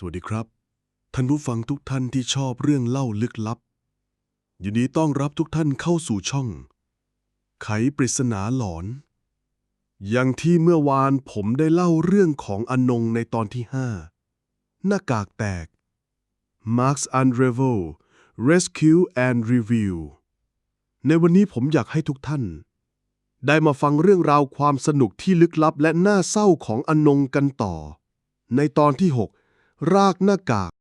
สวัสดีครับ ท่านผู้ฟังทุกท่านที่ชอบเรื่องเล่าลึกลับ ยินดีต้อนรับทุกท่านเข้าสู่ช่อง ไขปริศนาหลอน อย่างที่เมื่อวานผมได้เล่าเรื่องของอนงในตอนที่ 5 หน้ากากแตก Marks Unravel Rescue and Review ในวันนี้ผมอยากให้ทุกท่าน ได้มาฟังเรื่องราวความสนุกที่ลึกลับและน่าเศร้าของอนงกันต่อ ในตอนที่ 6 รากหน้ากาก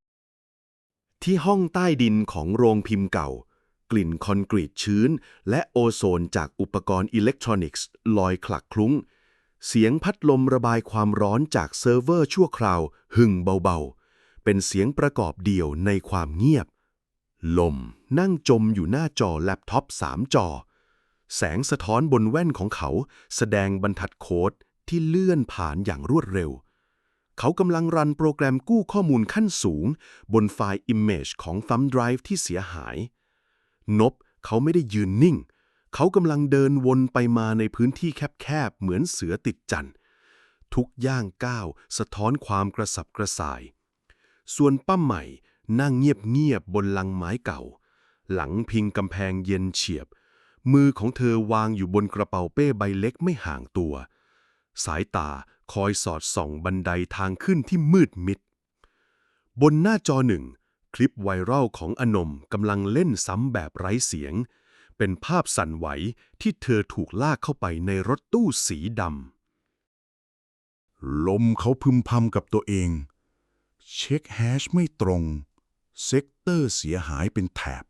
ที่ห้องใต้ดินของโรงพิมพ์เก่า กลิ่นคอนกรีตชื้น และโอโซนจากอุปกรณ์อิเล็กทรอนิกส์ ลอยคลักคลุ้ง เสียงพัดลมระบายความร้อนจากเซิร์ฟเวอร์ชั่วคราว หึ่งเบาๆ เป็นเสียงประกอบเดี่ยวในความเงียบ ลมนั่งจมอยู่หน้าจอแล็ปท็อปสามจอ แสงสะท้อนบนแว่นของเขา แสดงบรรทัดโค้ดที่เลื่อนผ่านอย่างรวดเร็ว เขากำลังรันโปรแกรมกู้ข้อมูลขั้นสูง บนไฟล์ Image ของ Thumb Drive ที่เสียหาย นบเขาไม่ได้ยืนนิ่ง เขากำลังเดินวนไปมาในพื้นที่แคบๆ เหมือนเสือติดจันทร์ทุกย่างก้าว สะท้อนความกระสับกระส่าย ส่วนป้าใหม่นั่งเงียบๆบนลังไม้เก่า หลังพิงกำแพงเย็นเฉียบ มือของเธอวางอยู่บนกระเป๋าเป้ใบเล็กไม่ห่างตัว สายตา คอยสอดส่องบันไดทางขึ้นที่มืดมิด บนหน้าจอหนึ่ง คลิปไวรัลของอนมกำลังเล่นซ้ำแบบไร้เสียง เป็นภาพสั่นไหวที่เธอถูกลากเข้าไปในรถตู้สีดำลมเขาพึมพำกับตัวเอง เช็คแฮชไม่ตรง เซกเตอร์เสียหายเป็นแถบ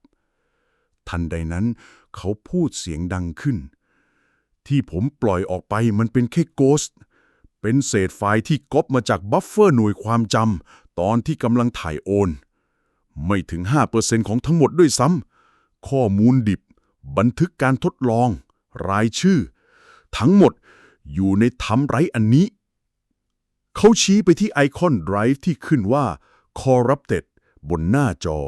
ทันใดนั้นเขาพูดเสียงดังขึ้นที่ผมปล่อยออกไปมันเป็นแค่โกสต์ เป็นเศษไฟล์ที่ก๊อปมาจากบัฟเฟอร์หน่วยความจำตอนที่กำลังถ่ายโอน ไม่ถึง 5%ของทั้งหมดด้วยซ้ำข้อมูลดิบ บันทึกการทดลอง รายชื่อ ทั้งหมดอยู่ในทำไรอันนี้ เขาชี้ไปที่ไอคอน Drive ที่ขึ้นว่า Corrupted บนหน้าจอ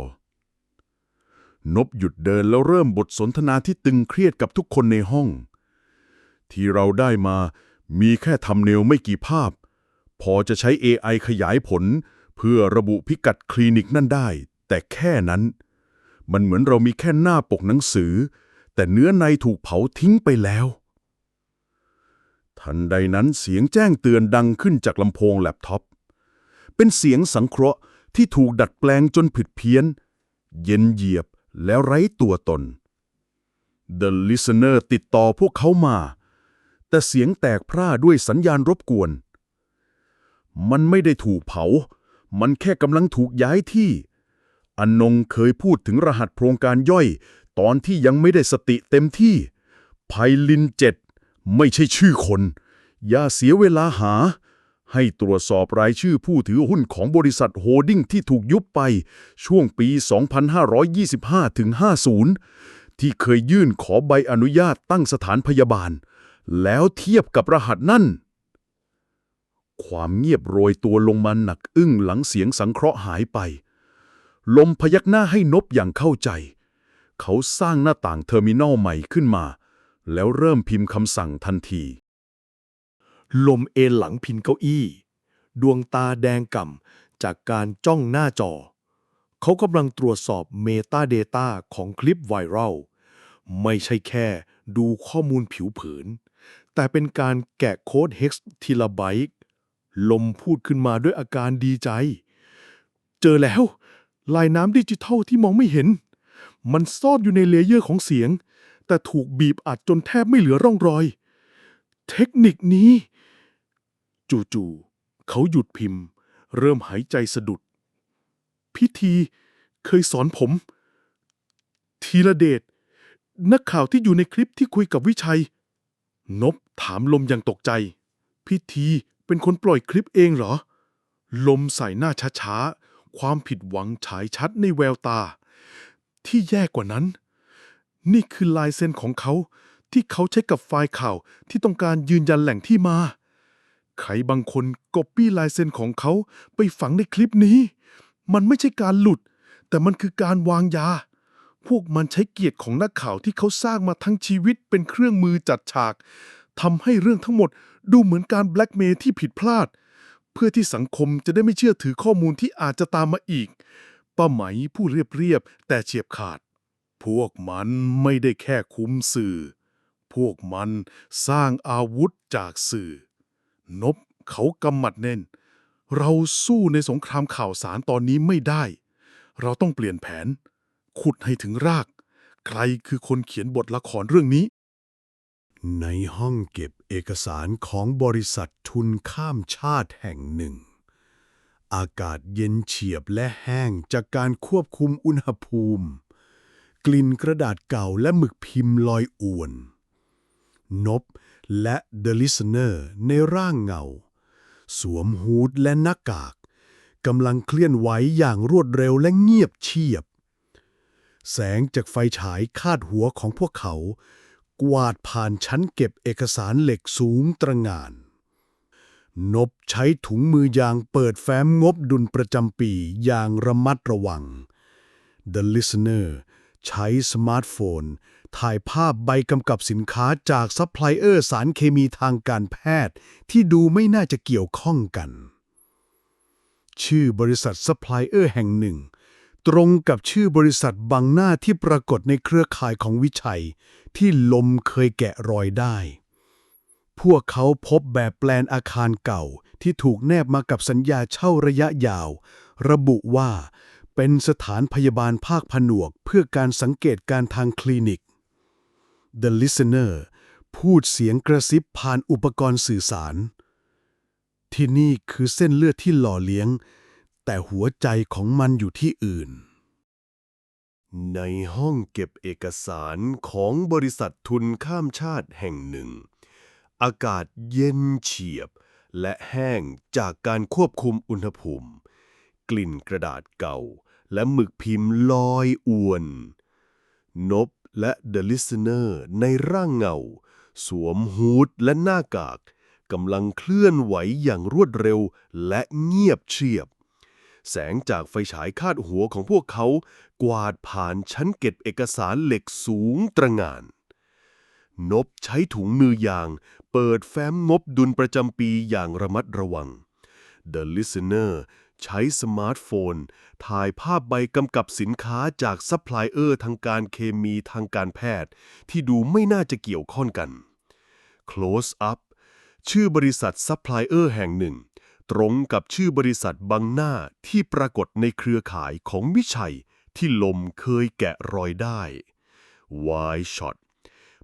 นบหยุดเดินแล้วเริ่มบทสนทนาที่ตึงเครียดกับทุกคนในห้อง ที่เราได้มา มีแค่ทำเนลไม่กี่ภาพ พอจะใช้ AI ขยายผล เพื่อระบุพิกัดคลินิกนั่นได้ แต่แค่นั้น มันเหมือนเรามีแค่หน้าปกหนังสือ แต่เนื้อในถูกเผาทิ้งไปแล้ว ทันใดนั้นเสียงแจ้งเตือนดังขึ้นจากลำโพงแล็ปท็อป เป็นเสียงสังเคราะห์ที่ถูกดัดแปลงจนผิดเพี้ยน เย็นเหยียบแล้วไร้ตัวตน The Listener ติดต่อพวกเขามา แต่เสียงแตกพร่าด้วยสัญญาณรบกวน มันไม่ได้ถูกเผา มันแค่กำลังถูกย้ายที่อนนงเคยพูดถึงรหัสโครงการย่อย ตอนที่ยังไม่ได้สติเต็มที่ ไพลินเจ็ดไม่ใช่ชื่อคน อย่าเสียเวลาหา ให้ตรวจสอบรายชื่อผู้ถือหุ้นของบริษัทโฮดดิ้งที่ถูกยุบไป ช่วงปี 2525-50ที่เคยยื่นขอใบอนุญาตตั้งสถานพยาบาล แล้วเทียบกับรหัสนั่น ความเงียบโรยตัวลงมาหนักอึ้งหลังเสียงสังเคราะห์หายไป ลมพยักหน้าให้นบอย่างเข้าใจ เขาสร้างหน้าต่างเทอร์มินอลใหม่ขึ้นมา แล้วเริ่มพิมพ์คำสั่งทันที ลมเอนหลังพินเก้าอี้ ดวงตาแดงก่ำจากการจ้องหน้าจอ เขากำลังตรวจสอบเมตาเดต้าของคลิปไวรัลไม่ใช่แค่ดูข้อมูลผิวเผิน แต่เป็นการแกะโค้ด hex ทีละไบต์ลมพูดขึ้นมาด้วยอาการดีใจ เจอแล้ว ลายน้ำดิจิทัลที่มองไม่เห็น มันซ่อนอยู่ในเลเยอร์ของเสียง แต่ถูกบีบอัดจนแทบไม่เหลือร่องรอย เทคนิคนี้ จู่ๆเขาหยุดพิมพ์ เริ่มหายใจสะดุด พิธีเคยสอนผม ทีละเดชนักข่าวที่อยู่ในคลิปที่คุยกับวิชัย นบ ถามลมอย่างตกใจ พิธีเป็นคนปล่อยคลิปเองเหรอ ลมใส่หน้าช้าๆ ความผิดหวังฉายชัดในแววตา ที่แย่กว่านั้น นี่คือลายเซ็นของเขาที่เขาใช้กับไฟล์ข่าวที่ต้องการยืนยันแหล่งที่มา ใครบางคนก๊อปปี้ลายเซ็นของเขาไปฝังในคลิปนี้ มันไม่ใช่การหลุด แต่มันคือการวางยา พวกมันใช้เกียรติของนักข่าวที่เขาสร้างมาทั้งชีวิตเป็นเครื่องมือจัดฉาก ทำให้เรื่องทั้งหมดดูเหมือนการแบล็กเมย์ที่ผิดพลาดผพื่อที่สังคมจะได้ไม่เชื่อถือข้อมูลที่อาจจะตามมาอีก ป้าไหมผู้เรียบๆแต่เฉียบขาด พวกมันไม่ได้แค่คุ้มสื่อ พวกมันสร้างอาวุธจากสื่อ นบเขากำหมัดแน่นเราสู้ในสงครามข่าวสารตอนนี้ไม่ได้ เราต้องเปลี่ยนแผน ขุดให้ถึงราก ใครคือคนเขียนบทละครเรื่องนี้ ในห้องเก็บเอกสารของบริษัททุนข้ามชาติแห่งหนึ่ง อากาศเย็นเฉียบและแห้งจากการควบคุมอุณหภูมิ กลิ่นกระดาษเก่าและหมึกพิมพ์ลอยอวน นบและ The Listener ในร่างเงา สวมฮูดและหน้ากากกำลังเคลื่อนไหวอย่างรวดเร็วและเงียบเชียบ แสงจากไฟฉายคาดหัวของพวกเขา กวาดผ่านชั้นเก็บเอกสารเหล็กสูงตระหง่าน นบใช้ถุงมือยางเปิดแฟ้มงบดุลประจำปีอย่างระมัดระวัง The Listener ใช้สมาร์ทโฟน ถ่ายภาพใบกำกับสินค้าจากซัพพลายเออร์สารเคมีทางการแพทย์ ที่ดูไม่น่าจะเกี่ยวข้องกัน ชื่อบริษัทซัพพลายเออร์แห่งหนึ่ง ตรงกับชื่อบริษัทบางหน้าที่ปรากฏในเครือข่ายของวิชัย ที่ลมเคยแกะรอยได้ พวกเขาพบแบบแปลนอาคารเก่าที่ถูกแนบมากับสัญญาเช่าระยะยาว ระบุว่าเป็นสถานพยาบาลภาคผนวกเพื่อการสังเกตการทางคลินิก The Listener พูดเสียงกระซิบผ่านอุปกรณ์สื่อสาร ที่นี่คือเส้นเลือดที่หล่อเลี้ยง แต่หัวใจของมันอยู่ที่อื่น ในห้องเก็บเอกสารของบริษัททุนข้ามชาติแห่งหนึ่ง อากาศเย็นเฉียบ และแห้งจากการควบคุมอุณหภูมิ กลิ่นกระดาษเก่า และหมึกพิมพ์ลอยอวน นบและ The Listener ในร่างเงา สวมฮูดและหน้ากากกำลังเคลื่อนไหวอย่างรวดเร็วและเงียบเชียบ แสงจากไฟฉายคาดหัวของพวกเขา กวาดผ่านชั้นเก็บเอกสารเหล็กสูงตระหง่าน นบใช้ถุงมือยาง เปิดแฟ้มงบดุลประจำปีอย่างระมัดระวัง The Listener ใช้สมาร์ทโฟน ถ่ายภาพใบกำกับสินค้าจากซัพพลายเออร์ทางการเคมีทางการแพทย์ ที่ดูไม่น่าจะเกี่ยวข้องกัน Close Up ชื่อบริษัทซัพพลายเออร์แห่งหนึ่ง ตรงกับชื่อบริษัทบางหน้าที่ปรากฏในเครือข่ายของวิชัยที่ลมเคยแกะรอยได้ Y Shot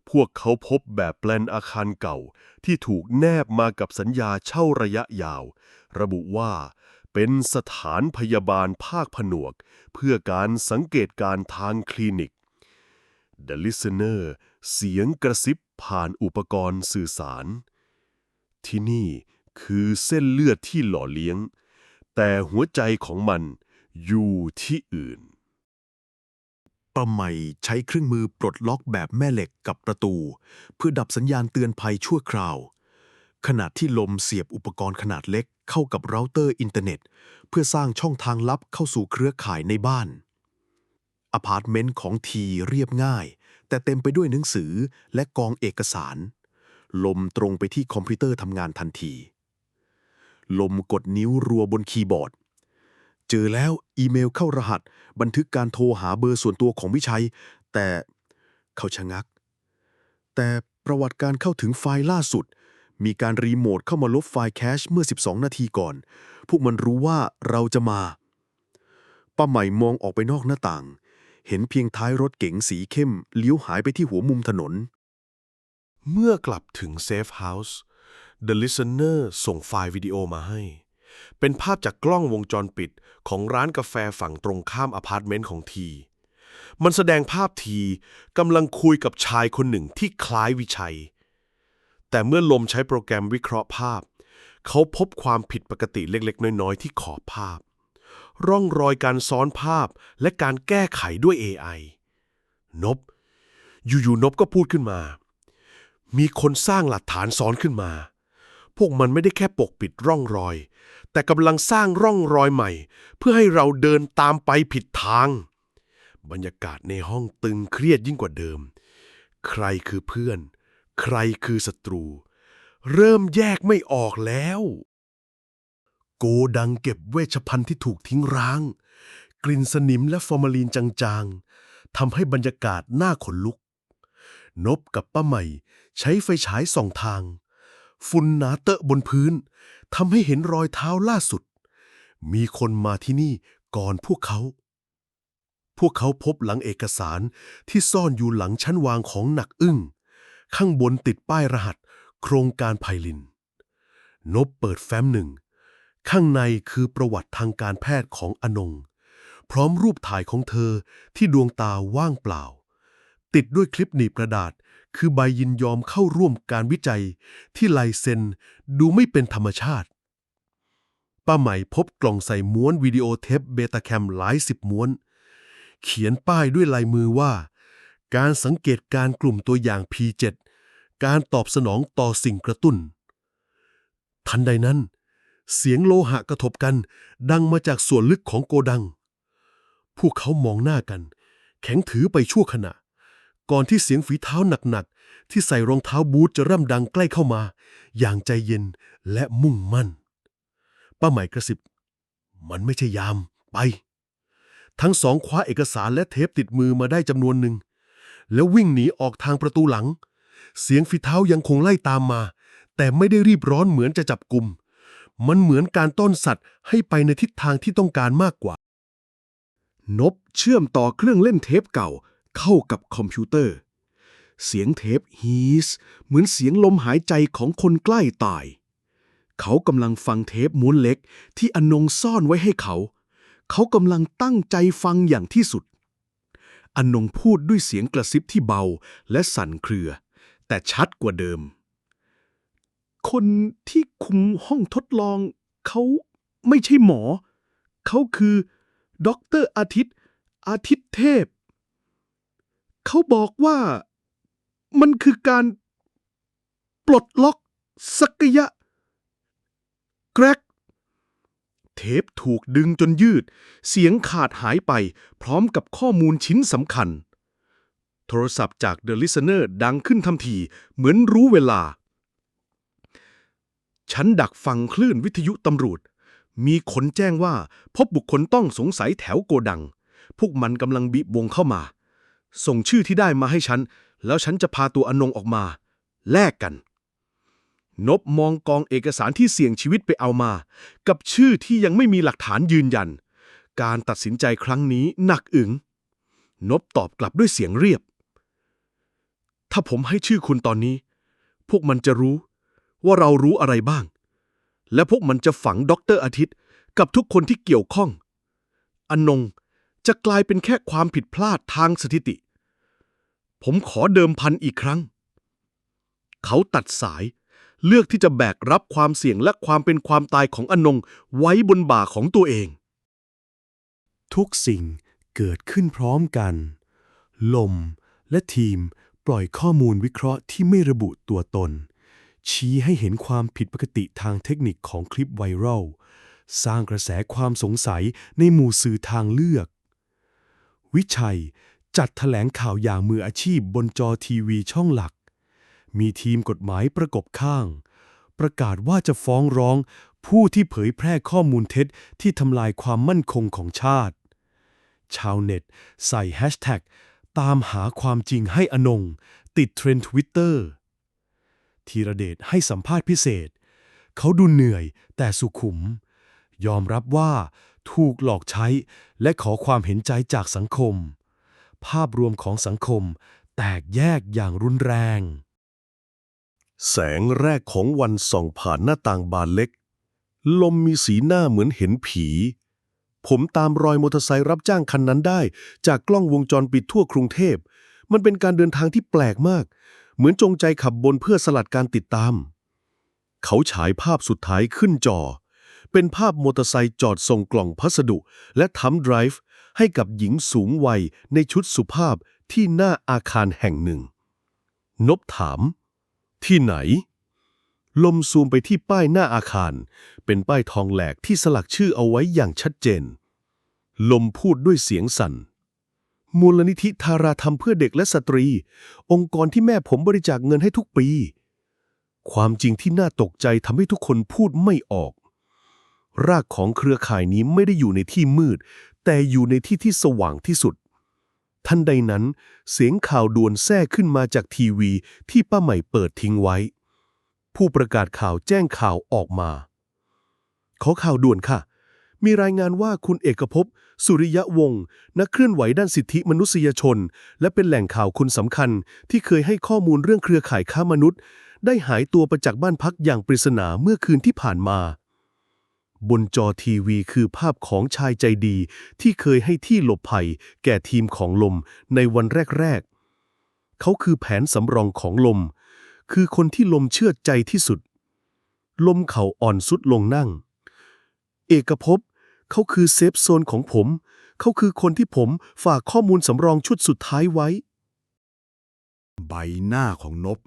พวกเขาพบแบบแปลนอาคารเก่าที่ถูกแนบมากับสัญญาเช่าระยะยาว ระบุว่าเป็นสถานพยาบาลภาคผนวก เพื่อการสังเกตการทางคลินิก The Listener เสียงกระซิบผ่านอุปกรณ์สื่อสาร ที่นี่ คือเส้นเลือดที่หล่อเลี้ยง แต่หัวใจของมันอยู่ที่อื่น ป้าใหม่ใช้เครื่องมือปลดล็อกแบบแม่เหล็กกับประตู เพื่อดับสัญญาณเตือนภัยชั่วคราว ขณะที่ลมเสียบอุปกรณ์ขนาดเล็กเข้ากับเราเตอร์อินเทอร์เน็ต เพื่อสร้างช่องทางลับเข้าสู่เครือข่ายในบ้านอพาร์ตเมนต์ของทีเรียบง่าย แต่เต็มไปด้วยหนังสือและกองเอกสาร ลมตรงไปที่คอมพิวเตอร์ทำงานทันที ลมกดนิ้วรัวบนคีย์บอร์ด เจอแล้วอีเมลเข้ารหัส บันทึกการโทรหาเบอร์ส่วนตัวของวิชัย แต่เขาชะงัก แต่ประวัติการเข้าถึงไฟล์ล่าสุด มีการรีโมทเข้ามาลบไฟล์แคชเมื่อ 12 นาทีก่อน พวกมันรู้ว่าเราจะมา ป้าใหม่มองออกไปนอกหน้าต่าง เห็นเพียงท้ายรถเก๋งสีเข้มเลี้ยวหายไปที่หัวมุมถนน เมื่อกลับถึงเซฟเฮาส์ The Listener ส่งไฟล์วิดีโอมาให้ เป็นภาพจากกล้องวงจรปิดของร้านกาแฟฝั่งตรงข้ามอพาร์ตเมนต์ของที มันแสดงภาพทีกำลังคุยกับชายคนหนึ่งที่คล้ายวิชัย แต่เมื่อลมใช้โปรแกรมวิเคราะห์ภาพ เขาพบความผิดปกติเล็กๆ น้อย ๆ ที่ขอบภาพ ร่องรอยการซ้อนภาพและการแก้ไขด้วย AI นบ อยู่ๆนบก็พูดขึ้นมา มีคนสร้างหลักฐานซ้อนขึ้นมา พวกมันไม่ได้แค่ปกปิดร่องรอย แต่กำลังสร้างร่องรอยใหม่ เพื่อให้เราเดินตามไปผิดทาง บรรยากาศในห้องตึงเครียดยิ่งกว่าเดิม ใครคือเพื่อน ใครคือศัตรู เริ่มแยกไม่ออกแล้ว โกดังเก็บเวชภัณฑ์ที่ถูกทิ้งร้าง กลิ่นสนิมและฟอร์มาลีนจางๆทำให้บรรยากาศน่าขนลุก นบกับป้าใหม่ใช้ไฟฉายส่องทาง ฝุ่นหนาเตอะบนพื้นทำให้เห็นรอยเท้าล่าสุด มีคนมาที่นี่ก่อนพวกเขา พวกเขาพบหลังเอกสารที่ซ่อนอยู่หลังชั้นวางของหนักอึ้ง ข้างบนติดป้ายรหัส โครงการไพลิน นบเปิดแฟ้มหนึ่ง ข้างในคือประวัติทางการแพทย์ของอนง พร้อมรูปถ่ายของเธอที่ดวงตาว่างเปล่า ติดด้วยคลิปหนีบกระดาษ คือใบยินยอมเข้าร่วมการวิจัยที่ลายเซ็นดูไม่เป็นธรรมชาติ ป้าใหม่พบกล่องใส่ม้วนวิดีโอเทปเบตาแคมหลายสิบม้วน เขียนป้ายด้วยลายมือว่า การสังเกตการกลุ่มตัวอย่าง P7 การตอบสนองต่อสิ่งกระตุ้น ทันใดนั้น เสียงโลหะกระทบกันดังมาจากส่วนลึกของโกดัง พวกเขามองหน้ากัน แข็งถือไปชั่วขณะ ก่อนที่เสียงฝีเท้าหนักๆ ที่ใส่รองเท้าบูทจะเริ่มดังใกล้เข้ามา อย่างใจเย็นและมุ่งมั่น ป้าใหม่กระสิบ มันไม่ใช่ยาม ไป ทั้งสองคว้าเอกสารและเทปติดมือมาได้จำนวนหนึ่ง แล้ววิ่งหนีออกทางประตูหลัง เสียงฝีเท้ายังคงไล่ตามมา แต่ไม่ได้รีบร้อนเหมือนจะจับกลุ่ม มันเหมือนการต้อนสัตว์ให้ไปในทิศทางที่ต้องการมากกว่า นบเชื่อมต่อเครื่องเล่นเทปเก่า เข้ากับคอมพิวเตอร์ เสียงเทปฮีสเหมือนเสียงลมหายใจของคนใกล้ตาย เขากำลังฟังเทปม้วนเล็กที่อนงซ่อนไว้ให้เขา เขากำลังตั้งใจฟังอย่างที่สุด อนงพูดด้วยเสียงกระซิบที่เบาและสั่นเครือ แต่ชัดกว่าเดิม คนที่คุมห้องทดลอง เขาไม่ใช่หมอ เขาคือด็อกเตอร์อาทิตย์ อาทิตย์เทพ เขาบอกว่ามันคือการปลดล็อกสักยะแกรกเทปถูกดึงจนยืด เสียงขาดหายไปพร้อมกับข้อมูลชิ้นสำคัญ โทรศัพท์จาก The Listener ดังขึ้นทันทีเหมือนรู้เวลา ฉันดักฟังคลื่นวิทยุตำรวจ มีคนแจ้งว่าพบบุคคลต้องสงสัยแถวโกดัง พวกมันกำลังบีบวงเข้ามา ส่งชื่อที่ได้มาให้ฉัน แล้วฉันจะพาตัวอนงออกมา แลกกัน นบมองกองเอกสารที่เสี่ยงชีวิตไปเอามา กับชื่อที่ยังไม่มีหลักฐานยืนยัน การตัดสินใจครั้งนี้หนักอึงนบตอบกลับด้วยเสียงเรียบ ถ้าผมให้ชื่อคุณตอนนี้ พวกมันจะรู้ว่าเรารู้อะไรบ้าง และพวกมันจะฝังด็อกเตอร์อาทิตย์ กับทุกคนที่เกี่ยวข้อง อนงจะกลายเป็นแค่ความผิดพลาดทางสถิติ ผมขอเดิมพันอีกครั้ง เขาตัดสาย เลือกที่จะแบกรับความเสี่ยงและความเป็นความตายของอนงไว้บนบ่าของตัวเอง ทุกสิ่งเกิดขึ้นพร้อมกัน ลมและทีมปล่อยข้อมูลวิเคราะห์ที่ไม่ระบุตัวตน ชี้ให้เห็นความผิดปกติทางเทคนิคของคลิปไวรัลสร้างกระแสความสงสัยในหมู่สื่อทางเลือก วิชัย จัดแถลงข่าวอย่างมืออาชีพบนจอทีวีช่องหลัก มีทีมกฎหมายประกบข้าง ประกาศว่าจะฟ้องร้องผู้ที่เผยแพร่ข้อมูลเท็จที่ทำลายความมั่นคงของชาติ ชาวเน็ต ใส่แฮชแท็กตามหาความจริงให้อนง ติดเทรนด์ทวิตเตอร์ธีระเดชให้สัมภาษณ์พิเศษ เขาดูเหนื่อยแต่สุขุม ยอมรับว่าถูกหลอกใช้และขอความเห็นใจจากสังคม ภาพรวมของสังคม แตกแยกอย่างรุนแรง แสงแรกของวันส่องผ่านหน้าต่างบานเล็ก ลมมีสีหน้าเหมือนเห็นผี ผมตามรอยมอเตอร์ไซค์รับจ้างคันนั้นได้ จากกล้องวงจรปิดทั่วกรุงเทพ มันเป็นการเดินทางที่แปลกมาก เหมือนจงใจขับบนเพื่อสลัดการติดตาม เขาฉายภาพสุดท้ายขึ้นจอเป็นภาพมอเตอร์ไซค์จอดส่งกล่องพัสดุ และทัมไดรฟ์ ให้กับหญิงสูงวัยในชุดสุภาพที่หน้าอาคารแห่งหนึ่ง นบถาม ที่ไหน ลมซูมไปที่ป้ายหน้าอาคาร เป็นป้ายทองแหลกที่สลักชื่อเอาไว้อย่างชัดเจน ลมพูดด้วยเสียงสั่น มูลนิธิทาราธรรมเพื่อเด็กและสตรี องค์กรที่แม่ผมบริจาคเงินให้ทุกปี ความจริงที่น่าตกใจทำให้ทุกคนพูดไม่ออกรากของเครือข่ายนี้ไม่ได้อยู่ในที่มืด แต่อยู่ในที่ที่สว่างที่สุด ทันใดนั้น เสียงข่าวด่วนแทรกขึ้นมาจากทีวีที่ป้าใหม่เปิดทิ้งไว้ ผู้ประกาศข่าวแจ้งข่าวออกมา ขอข่าวด่วนค่ะ มีรายงานว่าคุณเอกภพสุริยะวงศ์นักเคลื่อนไหวด้านสิทธิมนุษยชน และเป็นแหล่งข่าวคนสำคัญ ที่เคยให้ข้อมูลเรื่องเครือข่ายค้ามนุษย์ ได้หายตัวไปจากบ้านพักอย่างปริศนาเมื่อคืนที่ผ่านมา บนจอทีวีคือภาพของชายใจดี ที่เคยให้ที่หลบภัย แก่ทีมของลมในวันแรก ๆ เขาคือแผนสำรองของลม คือคนที่ลมเชื่อใจที่สุด ลมเขาอ่อนสุดลงนั่ง เอกภพเขาคือเซฟโซนของผม เขาคือคนที่ผมฝากข้อมูลสำรองชุดสุดท้ายไว้ ใบหน้าของนบ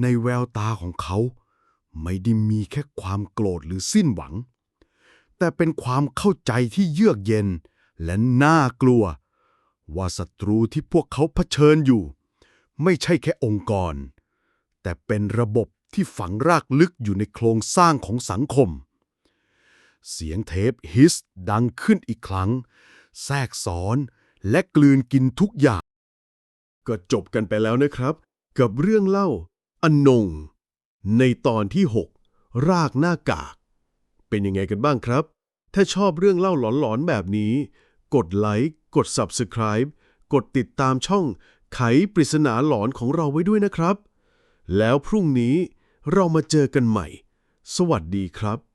ในแววตาของเขา ไม่ได้มีแค่ความโกรธหรือสิ้นหวัง แต่เป็นความเข้าใจที่เยือกเย็น และน่ากลัว ว่าศัตรูที่พวกเขาเผชิญอยู่ ไม่ใช่แค่องค์กร แต่เป็นระบบที่ฝังรากลึกอยู่ในโครงสร้างของสังคม เสียงเทปฮิสดังขึ้นอีกครั้ง แทรกซ้อนและกลืนกินทุกอย่าง ก็จบกันไปแล้วนะครับ กับเรื่องเล่าอนนงในตอนที่ 6 รากหน้ากาก เป็นยังไงกันบ้างครับ ถ้าชอบเรื่องเล่าหลอนๆแบบนี้ กดไลค์ กด Subscribe กดติดตามช่องไขปริศนาหลอนของเราไว้ด้วยนะครับ แล้วพรุ่งนี้เรามาเจอกันใหม่ สวัสดีครับ